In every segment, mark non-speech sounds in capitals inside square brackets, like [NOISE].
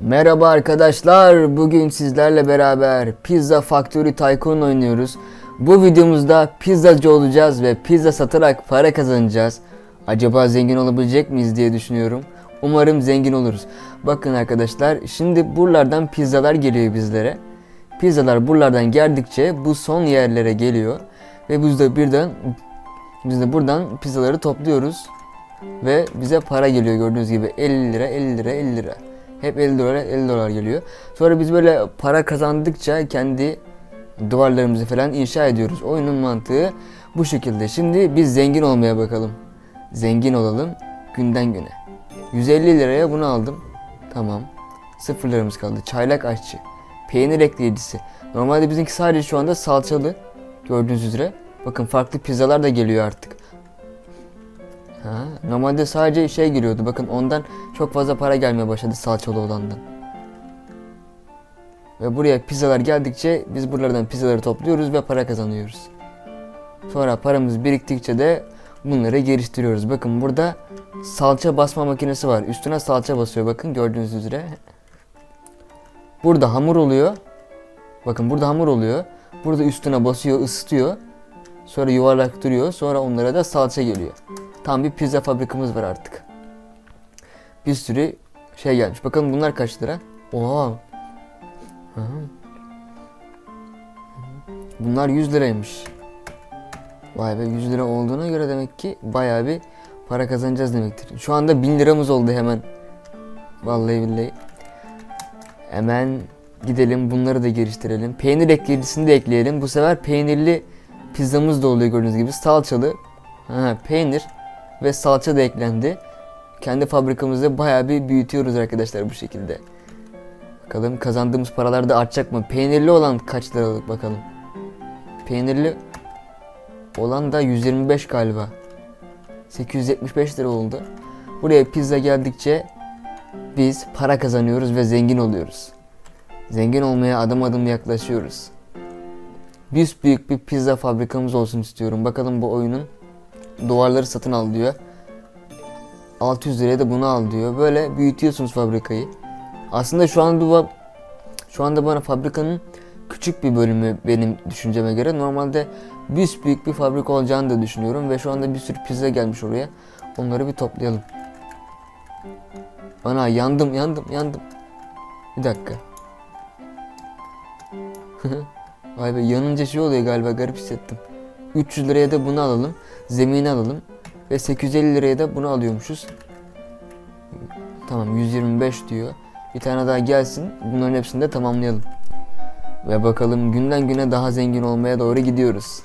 Merhaba arkadaşlar. Bugün sizlerle beraber Pizza Factory Tycoon oynuyoruz. Bu videomuzda pizzacı olacağız ve pizza satarak para kazanacağız. Acaba zengin olabilecek miyiz diye düşünüyorum. Umarım zengin oluruz. Bakın arkadaşlar, şimdi buralardan pizzalar geliyor bizlere. Pizzalar buralardan geldikçe bu son yerlere geliyor ve biz de birden biz de buradan pizzaları topluyoruz ve bize para geliyor gördüğünüz gibi 50 lira 50 lira 50 lira. Hep 50 dolar 50 dolar geliyor. Sonra biz böyle para kazandıkça kendi duvarlarımızı falan inşa ediyoruz. Oyunun mantığı bu şekilde. Şimdi biz zengin olmaya bakalım. Zengin olalım günden güne. 150 liraya bunu aldım. Tamam. Sıfır liramız kaldı. Çaylak aşçı. Peynir ekleyicisi. Normalde bizimki sadece şu anda salçalı. Gördüğünüz üzere. Bakın farklı pizzalar da geliyor artık. Ha, normalde sadece şey giriyordu. Bakın ondan çok fazla para gelmeye başladı salçalı olandan. Ve buraya pizzalar geldikçe biz buralardan pizzaları topluyoruz ve para kazanıyoruz. Sonra paramız biriktikçe de bunları geliştiriyoruz. Bakın burada salça basma makinesi var. Üstüne salça basıyor bakın gördüğünüz üzere. Burada hamur oluyor. Bakın burada hamur oluyor. Burada üstüne basıyor, ısıtıyor. Sonra yuvarlak duruyor. Sonra onlara da salça geliyor. Tam bir pizza fabrikamız var artık. Bir sürü şey gelmiş. Bakalım bunlar kaç lira? Oha. Bunlar 100 liraymış. Vay be 100 lira olduğuna göre demek ki bayağı bir para kazanacağız demektir. Şu anda 1000 liramız oldu hemen. Vallahi billahi. Hemen gidelim bunları da geliştirelim. Peynir ekleyicisini de ekleyelim. Bu sefer peynirli pizzamız da oluyor gördüğünüz gibi. Salçalı. Ha, peynir ve salça da eklendi. Kendi fabrikamızda bayağı bir büyütüyoruz arkadaşlar bu şekilde. Bakalım kazandığımız paralar da artacak mı? Peynirli olan kaç liralık bakalım. Peynirli olan da 125 galiba. 875 lira oldu. Buraya pizza geldikçe biz para kazanıyoruz ve zengin oluyoruz. Zengin olmaya adım adım yaklaşıyoruz. Biz büyük bir pizza fabrikamız olsun istiyorum. Bakalım bu oyunun duvarları satın al diyor. 600 liraya da bunu al diyor. Böyle büyütüyorsunuz fabrikayı. Aslında şu anda bu şu anda bana fabrikanın küçük bir bölümü benim düşünceme göre. Normalde büyük bir fabrika olacağını da düşünüyorum ve şu anda bir sürü pizza gelmiş oraya. Onları bir toplayalım. Ana yandım yandım yandım. Bir dakika. [LAUGHS] Vay be yanınca şey oluyor galiba garip hissettim. 300 liraya da bunu alalım. Zemini alalım. Ve 850 liraya da bunu alıyormuşuz. Tamam 125 diyor. Bir tane daha gelsin. Bunların hepsini de tamamlayalım. Ve bakalım günden güne daha zengin olmaya doğru gidiyoruz.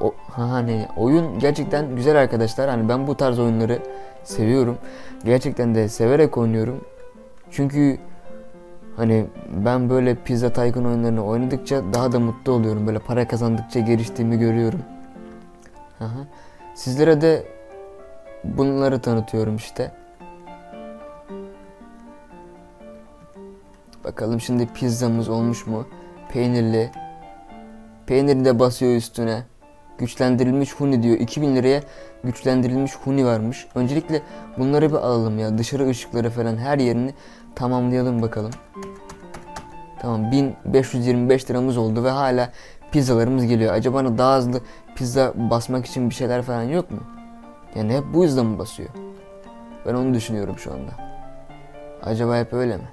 O, ha hani oyun gerçekten güzel arkadaşlar. Hani ben bu tarz oyunları seviyorum. Gerçekten de severek oynuyorum. Çünkü hani ben böyle Pizza Tycoon oyunlarını oynadıkça daha da mutlu oluyorum. Böyle para kazandıkça geliştiğimi görüyorum. Aha. Sizlere de bunları tanıtıyorum işte. Bakalım şimdi pizzamız olmuş mu? Peynirli. Peyniri de basıyor üstüne. Güçlendirilmiş huni diyor. 2000 liraya güçlendirilmiş huni varmış. Öncelikle bunları bir alalım ya. Dışarı ışıkları falan her yerini tamamlayalım bakalım. Tamam 1525 liramız oldu ve hala pizzalarımız geliyor. Acaba daha hızlı pizza basmak için bir şeyler falan yok mu? Yani hep bu yüzden mi basıyor? Ben onu düşünüyorum şu anda. Acaba hep öyle mi?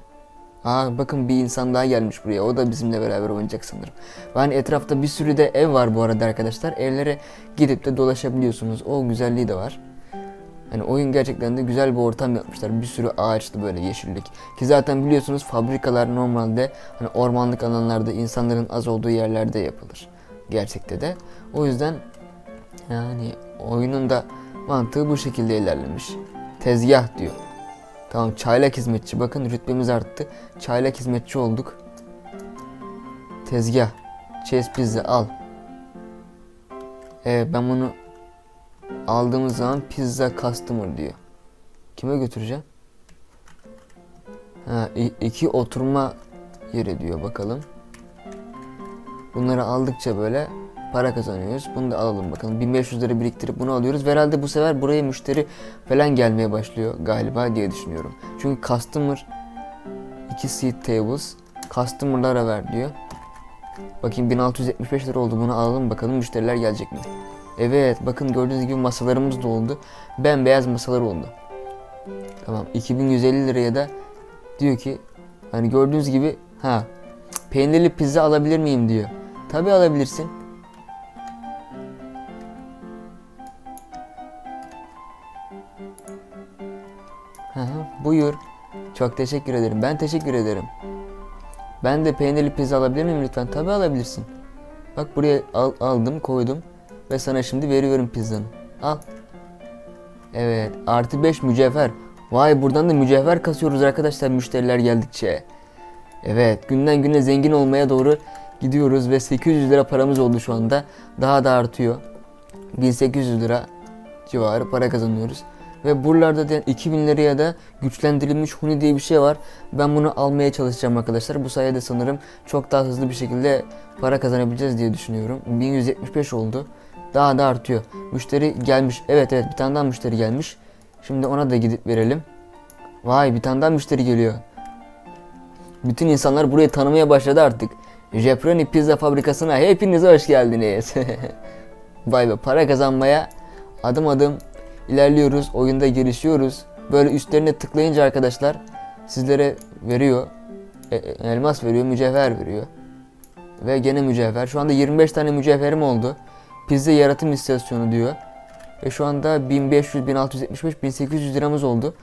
Aa bakın bir insan daha gelmiş buraya. O da bizimle beraber oynayacak sanırım. Ve hani etrafta bir sürü de ev var bu arada arkadaşlar. Evlere gidip de dolaşabiliyorsunuz. O güzelliği de var. Hani oyun gerçekten de güzel bir ortam yapmışlar. Bir sürü ağaçlı böyle yeşillik. Ki zaten biliyorsunuz fabrikalar normalde hani ormanlık alanlarda insanların az olduğu yerlerde yapılır. Gerçekte de. O yüzden yani oyunun da mantığı bu şekilde ilerlemiş. Tezgah diyor. Tamam çaylak hizmetçi. Bakın rütbemiz arttı. Çaylak hizmetçi olduk. Tezgah. Cheese pizza al. Evet ben bunu aldığımız zaman pizza customer diyor. Kime götüreceğim? Ha, iki oturma yeri diyor bakalım. Bunları aldıkça böyle para kazanıyoruz. Bunu da alalım bakalım. 1500 lira biriktirip bunu alıyoruz. Ve herhalde bu sefer buraya müşteri falan gelmeye başlıyor galiba diye düşünüyorum. Çünkü customer 2 seat tables customer'lara ver diyor. Bakayım 1675 lira oldu. Bunu alalım bakalım müşteriler gelecek mi? Evet bakın gördüğünüz gibi masalarımız da oldu. Bembeyaz masalar oldu. Tamam 2150 liraya da diyor ki hani gördüğünüz gibi ha peynirli pizza alabilir miyim diyor. Tabi alabilirsin. Hı buyur. Çok teşekkür ederim. Ben teşekkür ederim. Ben de peynirli pizza alabilir miyim lütfen? Tabi alabilirsin. Bak buraya al- aldım koydum ve sana şimdi veriyorum pizzanı. Al. Evet artı 5 mücevher. Vay buradan da mücevher kasıyoruz arkadaşlar müşteriler geldikçe. Evet günden güne zengin olmaya doğru gidiyoruz ve 800 lira paramız oldu şu anda. Daha da artıyor. 1800 lira civarı para kazanıyoruz. Ve buralarda da 2000 liraya da güçlendirilmiş huni diye bir şey var. Ben bunu almaya çalışacağım arkadaşlar. Bu sayede sanırım çok daha hızlı bir şekilde para kazanabileceğiz diye düşünüyorum. 1175 oldu. Daha da artıyor. Müşteri gelmiş. Evet evet bir tane daha müşteri gelmiş. Şimdi ona da gidip verelim. Vay bir tane daha müşteri geliyor. Bütün insanlar burayı tanımaya başladı artık. Jeproni Pizza Fabrikası'na hepiniz hoş geldiniz. [LAUGHS] Vay be para kazanmaya adım adım ilerliyoruz. Oyunda gelişiyoruz. Böyle üstlerine tıklayınca arkadaşlar sizlere veriyor. E- e- elmas veriyor, mücevher veriyor. Ve gene mücevher. Şu anda 25 tane mücevherim oldu. Pizza yaratım istasyonu diyor. Ve şu anda 1500, 1675, 1800 liramız oldu.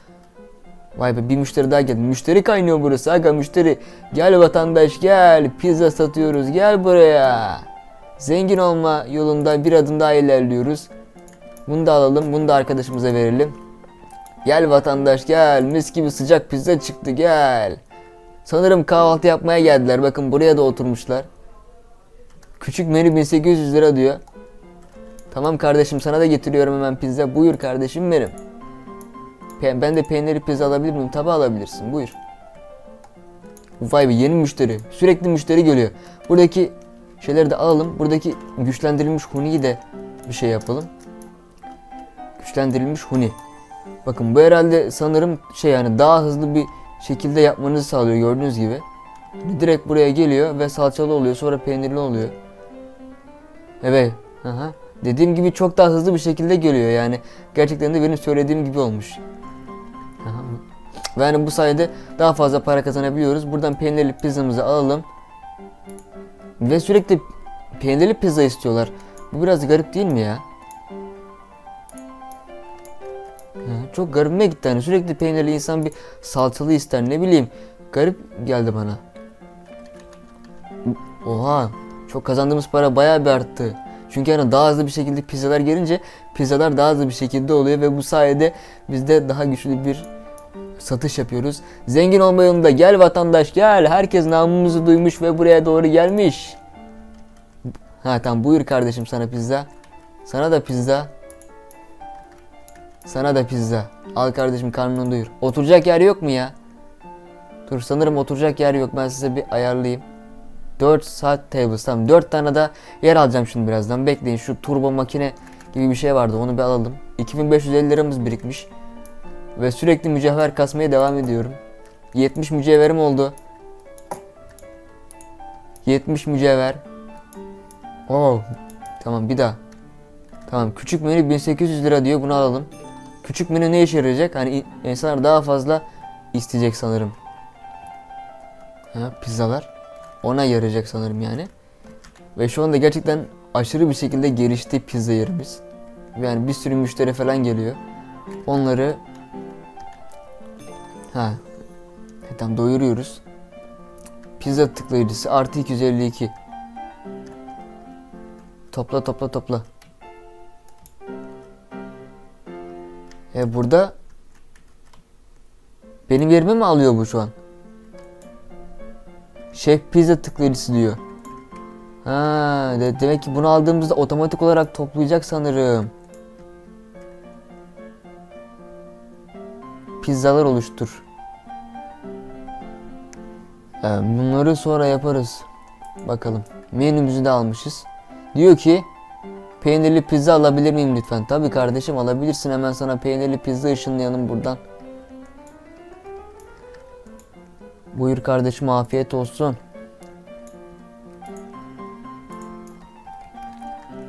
Vay be bir müşteri daha geldi. Müşteri kaynıyor burası. Aga müşteri. Gel vatandaş gel. Pizza satıyoruz. Gel buraya. Zengin olma yolunda bir adım daha ilerliyoruz. Bunu da alalım. Bunu da arkadaşımıza verelim. Gel vatandaş gel. Mis gibi sıcak pizza çıktı gel. Sanırım kahvaltı yapmaya geldiler. Bakın buraya da oturmuşlar. Küçük menü 1800 lira diyor. Tamam kardeşim sana da getiriyorum hemen pizza. Buyur kardeşim benim. Ben de peynirli pizza alabilir miyim? Tabi alabilirsin. Buyur. Vay be yeni müşteri. Sürekli müşteri geliyor. Buradaki şeyleri de alalım. Buradaki güçlendirilmiş huniyi de bir şey yapalım. Güçlendirilmiş huni. Bakın bu herhalde sanırım şey yani daha hızlı bir şekilde yapmanızı sağlıyor gördüğünüz gibi. Direkt buraya geliyor ve salçalı oluyor sonra peynirli oluyor. Evet. Aha. Dediğim gibi çok daha hızlı bir şekilde geliyor yani. Gerçekten de benim söylediğim gibi olmuş. Ve yani bu sayede daha fazla para kazanabiliyoruz. Buradan peynirli pizzamızı alalım. Ve sürekli peynirli pizza istiyorlar. Bu biraz garip değil mi ya? Çok garibime gitti hani sürekli peynirli insan bir salçalı ister ne bileyim. Garip geldi bana. Oha çok kazandığımız para bayağı bir arttı. Çünkü yani daha hızlı bir şekilde pizzalar gelince pizzalar daha hızlı bir şekilde oluyor ve bu sayede biz de daha güçlü bir satış yapıyoruz. Zengin olma yolunda gel vatandaş gel. Herkes namımızı duymuş ve buraya doğru gelmiş. Ha tamam buyur kardeşim sana pizza. Sana da pizza. Sana da pizza. Al kardeşim karnını doyur. Oturacak yer yok mu ya? Dur sanırım oturacak yer yok. Ben size bir ayarlayayım. 4 saat tables tamam. 4 tane de yer alacağım şimdi birazdan. Bekleyin şu turbo makine gibi bir şey vardı onu bir alalım. 2550 liramız birikmiş. Ve sürekli mücevher kasmaya devam ediyorum. 70 mücevherim oldu. 70 mücevher. Oo tamam bir daha. Tamam küçük menü 1800 lira diyor bunu alalım. Küçük menü ne işe yarayacak? Hani insanlar daha fazla isteyecek sanırım. Ha, pizzalar ona yarayacak sanırım yani. Ve şu anda gerçekten aşırı bir şekilde gelişti pizza yerimiz. Yani bir sürü müşteri falan geliyor. Onları ha e, tamam doyuruyoruz. Pizza tıklayıcısı artı 252. Topla topla topla. E burada benim yerime mi alıyor bu şu an? Şef pizza tıklayıcısı diyor. Ha, de- demek ki bunu aldığımızda otomatik olarak toplayacak sanırım. Pizzalar oluştur. Ee, bunları sonra yaparız. Bakalım. Menümüzü de almışız. Diyor ki peynirli pizza alabilir miyim lütfen? Tabii kardeşim alabilirsin. Hemen sana peynirli pizza ışınlayalım buradan. Buyur kardeşim afiyet olsun.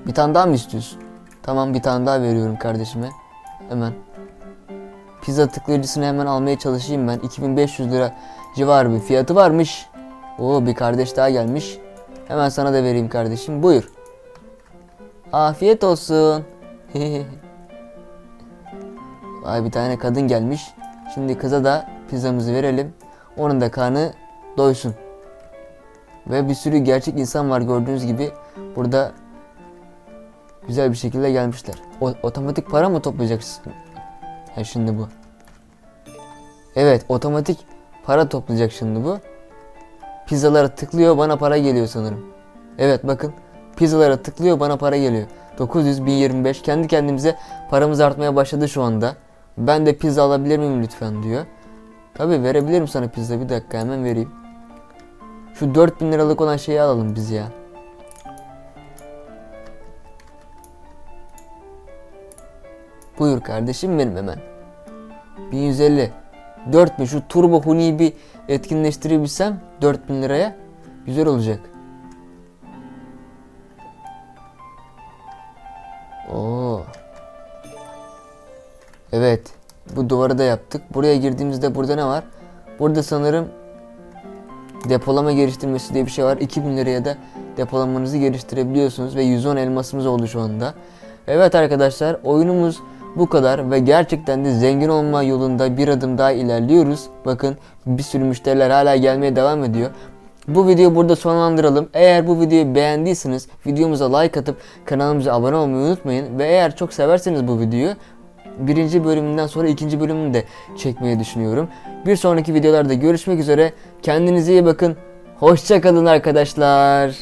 Bir tane daha mı istiyorsun? Tamam bir tane daha veriyorum kardeşime. Hemen. Pizza tıklayıcısını hemen almaya çalışayım ben. 2500 lira civarı bir fiyatı varmış. Oo bir kardeş daha gelmiş. Hemen sana da vereyim kardeşim. Buyur. Afiyet olsun. [LAUGHS] Vay bir tane kadın gelmiş. Şimdi kıza da pizzamızı verelim. Onun da karnı doysun. Ve bir sürü gerçek insan var gördüğünüz gibi. Burada güzel bir şekilde gelmişler. O, otomatik para mı toplayacaksın? Ha şimdi bu. Evet otomatik para toplayacak şimdi bu. Pizzalara tıklıyor bana para geliyor sanırım. Evet bakın pizzalara tıklıyor bana para geliyor. 900 1025 kendi kendimize paramız artmaya başladı şu anda. Ben de pizza alabilir miyim lütfen diyor. Tabi verebilirim sana pizza bir dakika hemen vereyim. Şu 4000 liralık olan şeyi alalım biz ya. Buyur kardeşim benim hemen. 1150. 4000 şu turbo huniyi bir etkinleştirebilsem 4000 liraya güzel olacak. Oo. Evet. Bu duvarı da yaptık. Buraya girdiğimizde burada ne var? Burada sanırım depolama geliştirmesi diye bir şey var. 2000 liraya da depolamanızı geliştirebiliyorsunuz ve 110 elmasımız oldu şu anda. Evet arkadaşlar oyunumuz bu kadar ve gerçekten de zengin olma yolunda bir adım daha ilerliyoruz. Bakın bir sürü müşteriler hala gelmeye devam ediyor. Bu videoyu burada sonlandıralım. Eğer bu videoyu beğendiyseniz videomuza like atıp kanalımıza abone olmayı unutmayın. Ve eğer çok severseniz bu videoyu birinci bölümünden sonra ikinci bölümünü de çekmeyi düşünüyorum. Bir sonraki videolarda görüşmek üzere. Kendinize iyi bakın. Hoşçakalın arkadaşlar.